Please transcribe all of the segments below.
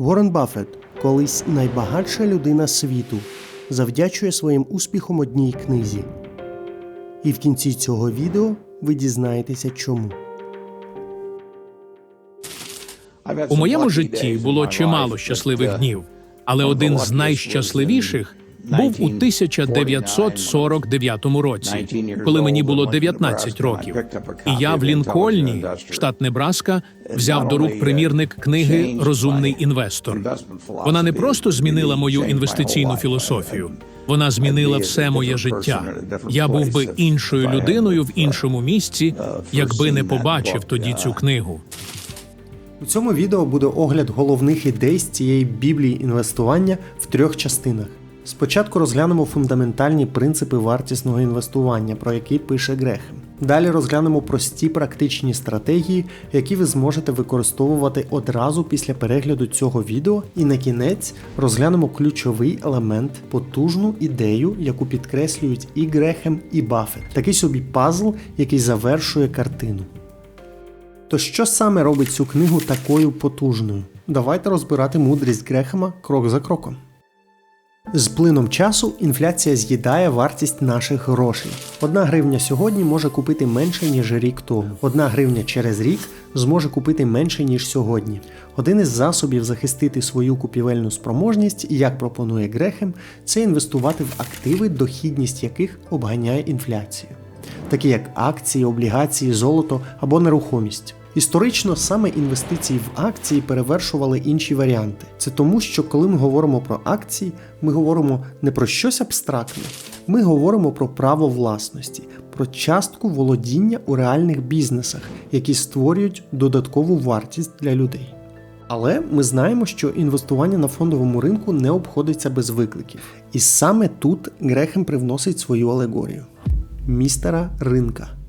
Уоррен Баффет, колись найбагатша людина світу, завдячує своїм успіхом одній книзі. І в кінці цього відео ви дізнаєтеся чому. У моєму житті було чимало щасливих днів, але один з найщасливіших був у 1949 році, коли мені було 19 років. І я в Лінкольні, штат Небраска, взяв до рук примірник книги Розумний інвестор. Вона не просто змінила мою інвестиційну філософію, вона змінила все моє життя. Я був би іншою людиною в іншому місці, якби не побачив тоді цю книгу. У цьому відео буде огляд головних ідей з цієї біблії інвестування в трьох частинах. Спочатку розглянемо фундаментальні принципи вартісного інвестування, про які пише Грехем. Далі розглянемо прості практичні стратегії, які ви зможете використовувати одразу після перегляду цього відео. І на кінець розглянемо ключовий елемент, потужну ідею, яку підкреслюють і Грехем, і Баффет. Такий собі пазл, який завершує картину. То що саме робить цю книгу такою потужною? Давайте розбирати мудрість Грехема крок за кроком. З плином часу інфляція з'їдає вартість наших грошей. Одна гривня сьогодні може купити менше, ніж рік тому. Одна гривня через рік зможе купити менше, ніж сьогодні. Один із засобів захистити свою купівельну спроможність, як пропонує Грехем, це інвестувати в активи, дохідність яких обганяє інфляцію, такі як акції, облігації, золото або нерухомість. Історично саме інвестиції в акції перевершували інші варіанти. Це тому, що коли ми говоримо про акції, ми говоримо не про щось абстрактне, ми говоримо про право власності, про частку володіння у реальних бізнесах, які створюють додаткову вартість для людей. Але ми знаємо, що інвестування на фондовому ринку не обходиться без викликів. І саме тут Грехем привносить свою алегорію містера ринка.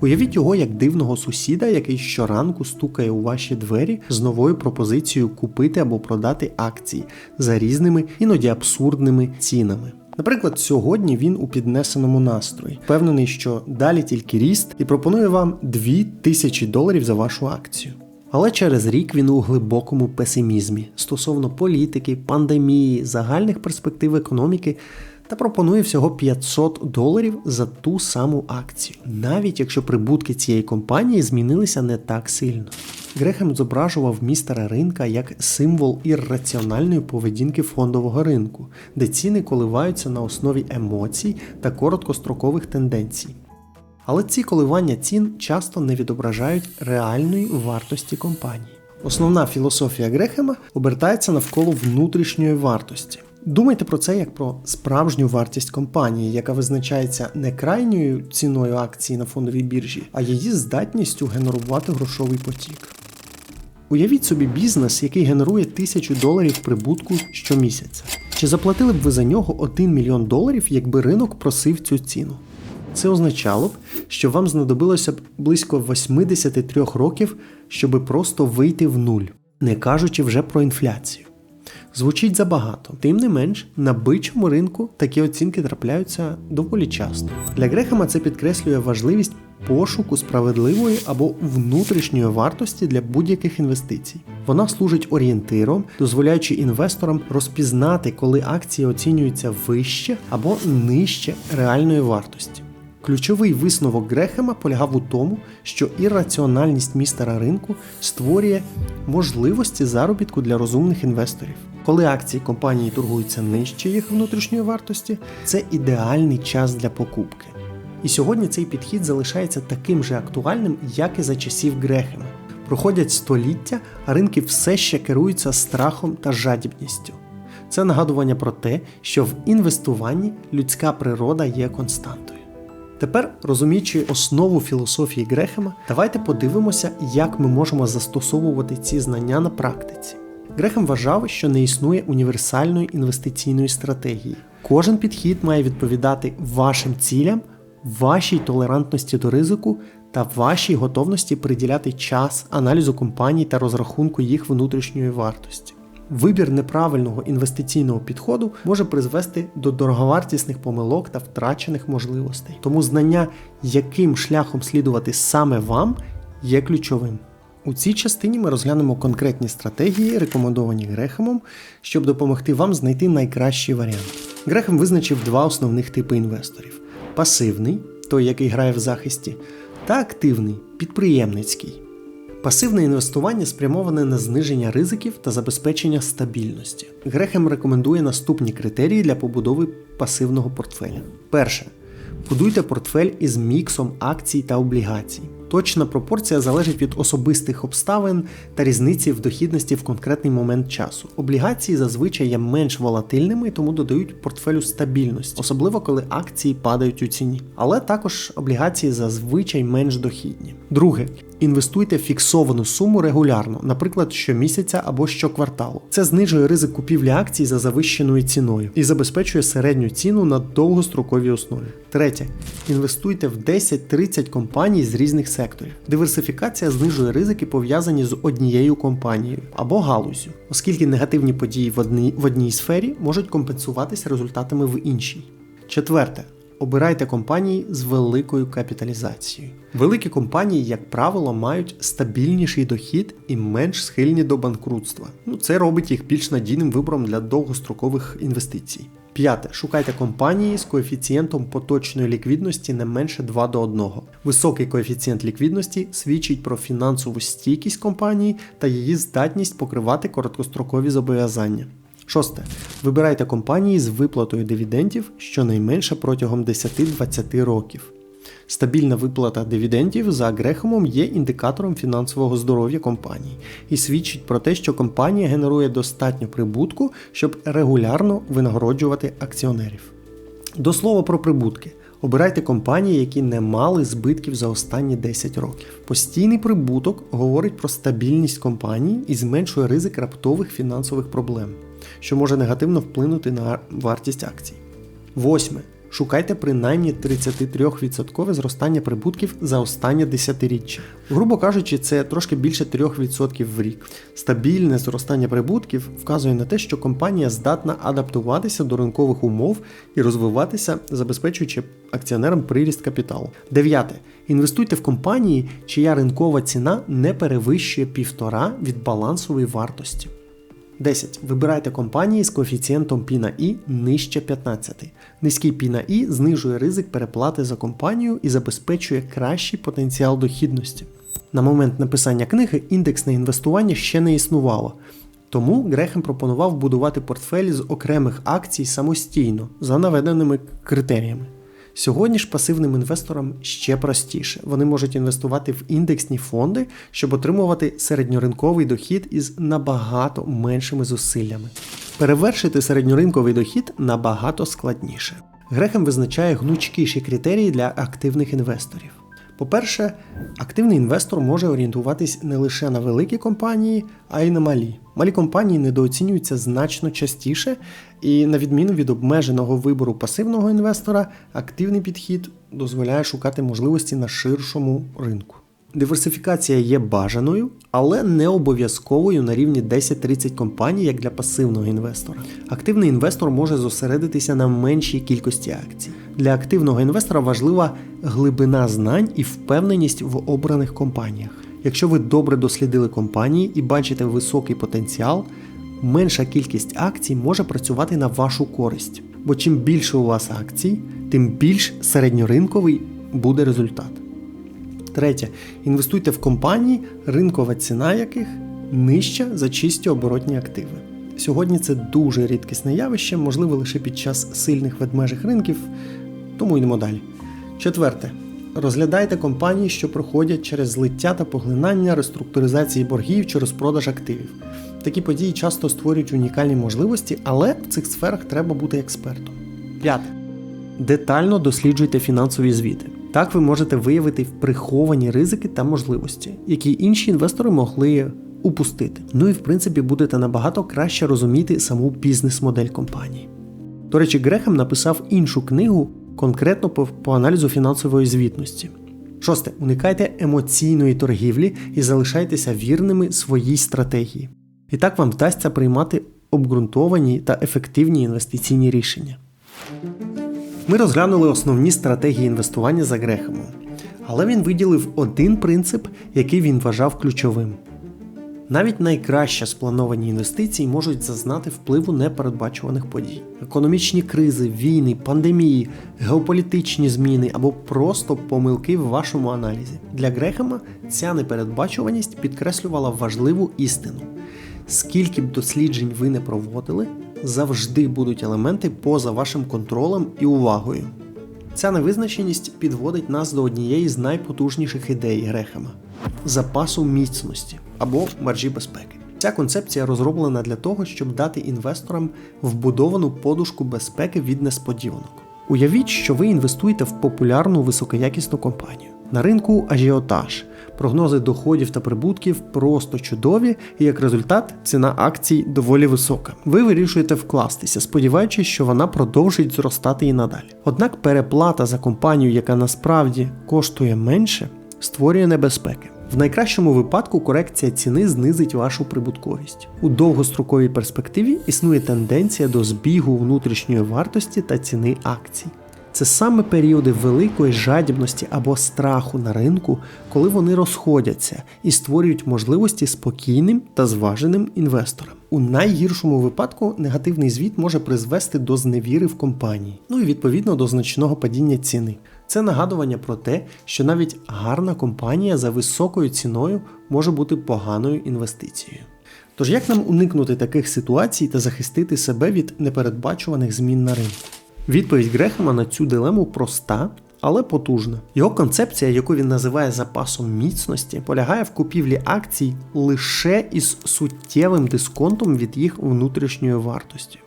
Уявіть його як дивного сусіда, який щоранку стукає у ваші двері з новою пропозицією купити або продати акції за різними, іноді абсурдними цінами. Наприклад, сьогодні він у піднесеному настрої, впевнений, що далі тільки ріст, і пропонує вам 2000 доларів за вашу акцію. Але через рік він у глибокому песимізмі стосовно політики, пандемії, загальних перспектив економіки та пропонує всього 500 доларів за ту саму акцію, навіть якщо прибутки цієї компанії змінилися не так сильно. Грехем зображував містера ринка як символ ірраціональної поведінки фондового ринку, де ціни коливаються на основі емоцій та короткострокових тенденцій. Але ці коливання цін часто не відображають реальної вартості компанії. Основна філософія Грехема обертається навколо внутрішньої вартості. Думайте про це як про справжню вартість компанії, яка визначається не крайньою ціною акції на фондовій біржі, а її здатністю генерувати грошовий потік. Уявіть собі бізнес, який генерує тисячу доларів прибутку щомісяця. Чи заплатили б ви за нього 1 мільйон доларів, якби ринок просив цю ціну? Це означало б, що вам знадобилося б близько 83 років, щоб просто вийти в нуль, не кажучи вже про інфляцію. Звучить забагато, тим не менш, на бичому ринку такі оцінки трапляються доволі часто. Для Грехема це підкреслює важливість пошуку справедливої або внутрішньої вартості для будь-яких інвестицій. Вона служить орієнтиром, дозволяючи інвесторам розпізнати, коли акції оцінюються вище або нижче реальної вартості. Ключовий висновок Грехема полягав у тому, що ірраціональність містера ринку створює можливості заробітку для розумних інвесторів. Коли акції компанії торгуються нижче їх внутрішньої вартості, це ідеальний час для покупки. І сьогодні цей підхід залишається таким же актуальним, як і за часів Грехема. Проходять століття, а ринки все ще керуються страхом та жадібністю. Це нагадування про те, що в інвестуванні людська природа є константою. Тепер, розуміючи основу філософії Грехема, давайте подивимося, як ми можемо застосовувати ці знання на практиці. Грехем вважав, що не існує універсальної інвестиційної стратегії. Кожен підхід має відповідати вашим цілям, вашій толерантності до ризику та вашій готовності приділяти час аналізу компаній та розрахунку їх внутрішньої вартості. Вибір неправильного інвестиційного підходу може призвести до дороговартісних помилок та втрачених можливостей. Тому знання, яким шляхом слідувати саме вам, є ключовим. У цій частині ми розглянемо конкретні стратегії, рекомендовані Грехемом, щоб допомогти вам знайти найкращий варіант. Грехем визначив два основних типи інвесторів: пасивний, той, який грає в захисті, та активний підприємницький. Пасивне інвестування спрямоване на зниження ризиків та забезпечення стабільності. Грехем рекомендує наступні критерії для побудови пасивного портфеля. Перше. Будуйте портфель із міксом акцій та облігацій. Точна пропорція залежить від особистих обставин та різниці в дохідності в конкретний момент часу. Облігації зазвичай є менш волатильними, тому додають портфелю стабільності, особливо коли акції падають у ціні. Але також облігації зазвичай менш дохідні. Друге. Інвестуйте фіксовану суму регулярно, наприклад, щомісяця або щокварталу. Це знижує ризик купівлі акцій за завищеною ціною і забезпечує середню ціну на довгостроковій основі. Третє. Інвестуйте в 10-30 компаній з різних секторів. Диверсифікація знижує ризики, пов'язані з однією компанією або галузю, оскільки негативні події в одній, в одній сфері можуть компенсуватися результатами в іншій. Четверте. Обирайте компанії з великою капіталізацією. Великі компанії, як правило, мають стабільніший дохід і менш схильні до банкрутства. Ну, це робить їх більш надійним вибором для довгострокових інвестицій. П'яте. Шукайте компанії з коефіцієнтом поточної ліквідності не менше 2 до 1. Високий коефіцієнт ліквідності свідчить про фінансову стійкість компанії та її здатність покривати короткострокові зобов'язання. Шосте. Вибирайте компанії з виплатою дивідендів щонайменше протягом 10-20 років. Стабільна виплата дивідендів за Грехомом є індикатором фінансового здоров'я компанії і свідчить про те, що компанія генерує достатньо прибутку, щоб регулярно винагороджувати акціонерів. До слова про прибутки. Обирайте компанії, які не мали збитків за останні 10 років. Постійний прибуток говорить про стабільність компанії і зменшує ризик раптових фінансових проблем, що може негативно вплинути на вартість акцій. Восьме. Шукайте принаймні 33% зростання прибутків за останнє десятиріччя. Грубо кажучи, це трошки більше 3% в рік. Стабільне зростання прибутків вказує на те, що компанія здатна адаптуватися до ринкових умов і розвиватися, забезпечуючи акціонерам приріст капіталу. Дев'яте. Інвестуйте в компанії, чия ринкова ціна не перевищує півтора від балансової вартості. 10. Вибирайте компанії з коефіцієнтом P на I нижче 15. Низький P на I знижує ризик переплати за компанію і забезпечує кращий потенціал дохідності. На момент написання книги індексне інвестування ще не існувало. Тому Грехем пропонував будувати портфель з окремих акцій самостійно за наведеними критеріями. Сьогодні ж пасивним інвесторам ще простіше. Вони можуть інвестувати в індексні фонди, щоб отримувати середньоринковий дохід із набагато меншими зусиллями. Перевершити середньоринковий дохід набагато складніше. Грехем визначає гнучкіші критерії для активних інвесторів. По-перше, активний інвестор може орієнтуватись не лише на великі компанії, а й на малі. Малі компанії недооцінюються значно частіше, і, на відміну від обмеженого вибору пасивного інвестора, активний підхід дозволяє шукати можливості на ширшому ринку. Диверсифікація є бажаною, але не обов'язковою на рівні 10-30 компаній, як для пасивного інвестора. Активний інвестор може зосередитися на меншій кількості акцій. Для активного інвестора важлива глибина знань і впевненість в обраних компаніях. Якщо ви добре дослідили компанії і бачите високий потенціал, менша кількість акцій може працювати на вашу користь. Бо чим більше у вас акцій, тим більш середньоринковий буде результат. Третє. Інвестуйте в компанії, ринкова ціна яких нижча за чисті оборотні активи. Сьогодні це дуже рідкісне явище, можливо лише під час сильних ведмежих ринків, тому йдемо далі. Четверте. Розглядайте компанії, що проходять через злиття та поглинання, реструктуризації боргів чи розпродаж активів. Такі події часто створюють унікальні можливості, але в цих сферах треба бути експертом. П'яте. Детально досліджуйте фінансові звіти. Так ви можете виявити приховані ризики та можливості, які інші інвестори могли упустити. Ну і в принципі будете набагато краще розуміти саму бізнес-модель компанії. До речі, Грехем написав іншу книгу конкретно по, по аналізу фінансової звітності. Шосте. Уникайте емоційної торгівлі і залишайтеся вірними своїй стратегії. І так вам вдасться приймати обґрунтовані та ефективні інвестиційні рішення. Ми розглянули основні стратегії інвестування за Грехемом. Але він виділив один принцип, який він вважав ключовим. Навіть найкраще сплановані інвестиції можуть зазнати впливу непередбачуваних подій. Економічні кризи, війни, пандемії, геополітичні зміни або просто помилки в вашому аналізі. Для Грехема ця непередбачуваність підкреслювала важливу істину. Скільки б досліджень ви не проводили, завжди будуть елементи поза вашим контролем і увагою. Ця невизначеність підводить нас до однієї з найпотужніших ідей Грехема запасу міцності або маржі безпеки. Ця концепція розроблена для того, щоб дати інвесторам вбудовану подушку безпеки від несподіванок. Уявіть, що ви інвестуєте в популярну високоякісну компанію. На ринку ажіотаж, прогнози доходів та прибутків просто чудові, і як результат ціна акцій доволі висока. Ви вирішуєте вкластися, сподіваючись, що вона продовжить зростати і надалі. Однак переплата за компанію, яка насправді коштує менше, створює небезпеки. В найкращому випадку корекція ціни знизить вашу прибутковість. У довгостроковій перспективі існує тенденція до збігу внутрішньої вартості та ціни акцій. Це саме періоди великої жадібності або страху на ринку, коли вони розходяться і створюють можливості спокійним та зваженим інвесторам. У найгіршому випадку негативний звіт може призвести до зневіри в компанії, ну і відповідно до значного падіння ціни. Це нагадування про те, що навіть гарна компанія за високою ціною може бути поганою інвестицією. Тож як нам уникнути таких ситуацій та захистити себе від непередбачуваних змін на ринку? Відповідь Грехема на цю дилему проста, але потужна. Його концепція, яку він називає запасом міцності, полягає в купівлі акцій лише із суттєвим дисконтом від їх внутрішньої вартості.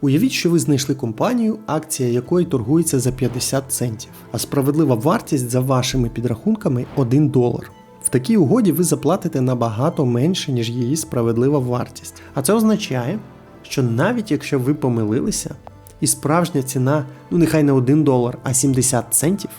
Уявіть, що ви знайшли компанію, акція якої торгується за 50 центів, а справедлива вартість за вашими підрахунками 1 долар. В такій угоді ви заплатите набагато менше, ніж її справедлива вартість. А це означає, що навіть якщо ви помилилися, і справжня ціна, ну нехай не 1 долар, а 70 центів,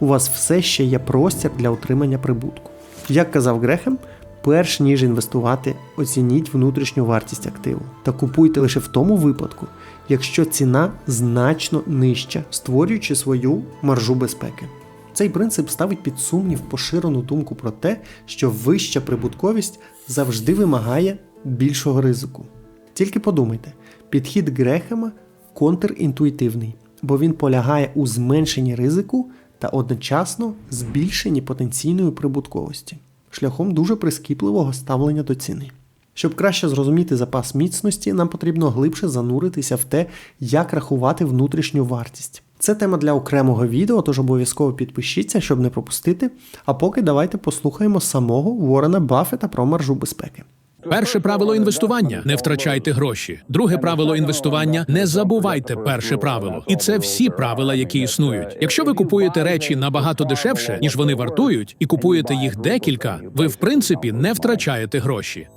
у вас все ще є простір для отримання прибутку. Як казав Грехем, перш ніж інвестувати, оцініть внутрішню вартість активу та купуйте лише в тому випадку, якщо ціна значно нижча, створюючи свою маржу безпеки. Цей принцип ставить під сумнів поширену думку про те, що вища прибутковість завжди вимагає більшого ризику. Тільки подумайте, підхід Грехема контрінтуїтивний, бо він полягає у зменшенні ризику та одночасно збільшенні потенційної прибутковості, шляхом дуже прискіпливого ставлення до ціни. Щоб краще зрозуміти запас міцності, нам потрібно глибше зануритися в те, як рахувати внутрішню вартість. Це тема для окремого відео, тож обов'язково підпишіться, щоб не пропустити. А поки давайте послухаємо самого Ворена Баффета про маржу безпеки. Перше правило інвестування не втрачайте гроші. Друге правило інвестування не забувайте перше правило. І це всі правила, які існують. Якщо ви купуєте речі набагато дешевше, ніж вони вартують, і купуєте їх декілька, ви в принципі не втрачаєте гроші.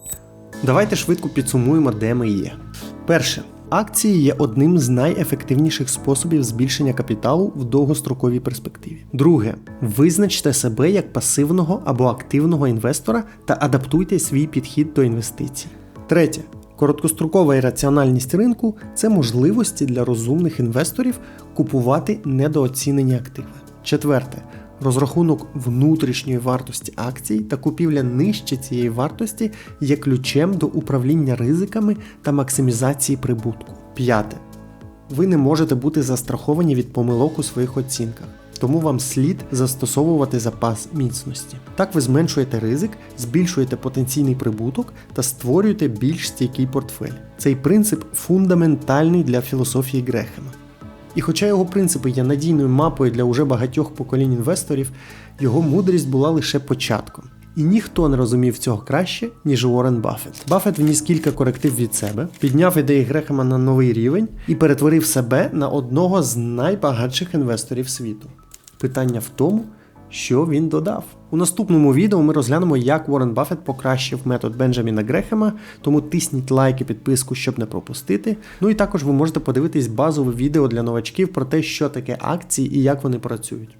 Давайте швидко підсумуємо, де ми є. Перше. Акції є одним з найефективніших способів збільшення капіталу в довгостроковій перспективі. Друге, визначте себе як пасивного або активного інвестора та адаптуйте свій підхід до інвестицій. Третє. Короткострокова і раціональність ринку це можливості для розумних інвесторів купувати недооцінені активи. Четверте. Розрахунок внутрішньої вартості акцій та купівля нижче цієї вартості є ключем до управління ризиками та максимізації прибутку. П'яте. Ви не можете бути застраховані від помилок у своїх оцінках, тому вам слід застосовувати запас міцності. Так ви зменшуєте ризик, збільшуєте потенційний прибуток та створюєте більш стійкий портфель. Цей принцип фундаментальний для філософії Грехема. І хоча його принципи є надійною мапою для уже багатьох поколінь інвесторів, його мудрість була лише початком. І ніхто не розумів цього краще, ніж Уоррен Баффет. Баффет вніс кілька коректив від себе, підняв ідеї Грехема на новий рівень і перетворив себе на одного з найбагатших інвесторів світу. Питання в тому, що він додав. У наступному відео ми розглянемо, як Уоррен Баффет покращив метод Бенджаміна Грехема, тому тисніть лайк і підписку, щоб не пропустити. Ну і також ви можете подивитись базове відео для новачків про те, що таке акції і як вони працюють.